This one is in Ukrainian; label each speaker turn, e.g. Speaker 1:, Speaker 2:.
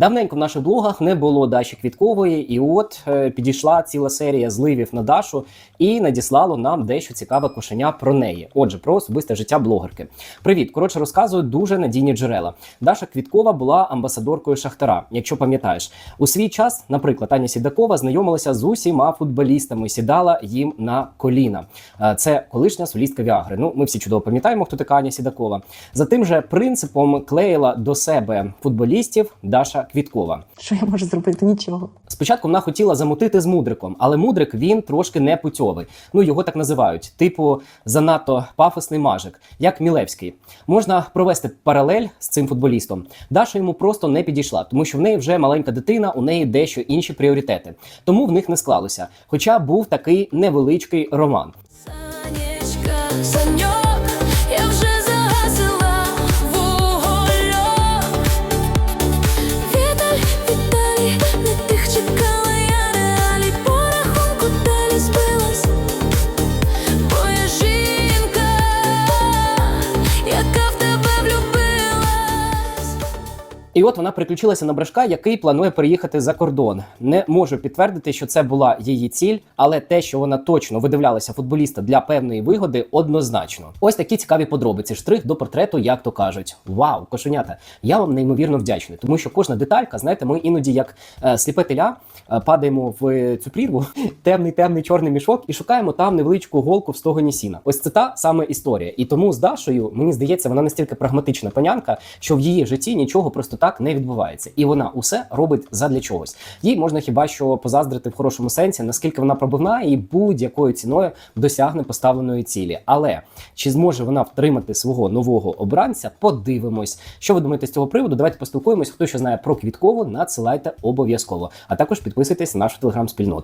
Speaker 1: Давненько в наших блогах не було Даші Квіткової, і от е, підійшла ціла серія зливів на Дашу і надіслало нам дещо цікаве кошеня про неї. Отже, про особисте життя блогерки. Привіт, коротше, розказую дуже надійні джерела. Даша Квіткова була амбасадоркою Шахтара. Якщо пам'ятаєш, у свій час, наприклад, Аня Сідакова знайомилася з усіма футболістами, сідала їм на коліна. Е, Це колишня солістка Віагри. Ну, ми всі чудово пам'ятаємо, хто така Аня Сідакова. За тим же принципом клеїла до себе футболістів Даша Квіткова.
Speaker 2: Що я можу зробити? Нічого.
Speaker 1: Спочатку вона хотіла замутити з мудриком, але мудрик він трошки не путьовий. Ну його так називають, типу занадто пафосний мажик, як Мілевський. Можна провести паралель з цим футболістом. Даша йому просто не підійшла, тому що в неї вже маленька дитина, у неї дещо інші пріоритети. Тому в них не склалося. Хоча був такий невеличкий роман. І от вона приключилася на брашка, який планує переїхати за кордон. Не можу підтвердити, що це була її ціль, але те, що вона точно видивлялася футболіста для певної вигоди, однозначно. Ось такі цікаві подробиці. Штрих до портрету, як то кажуть. Вау, кошенята! Я вам неймовірно вдячний, тому що кожна деталька, знаєте, ми іноді як е, сліпе теля е, падаємо в цю прірву, темний, темний чорний мішок, і шукаємо там невеличку голку в стогоні сіна. Ось це та саме історія. І тому з Дашою, мені здається, вона настільки прагматична панянка, що в її житті нічого просто так не відбувається, і вона усе робить задля чогось. Їй можна хіба що позаздрити в хорошому сенсі, наскільки вона пробивна і будь-якою ціною досягне поставленої цілі. Але чи зможе вона втримати свого нового обранця? Подивимось. Що ви думаєте з цього приводу? Давайте поспілкуємось. Хто що знає про квіткову, надсилайте обов'язково. А також підписуйтесь на нашу телеграм-спільноту.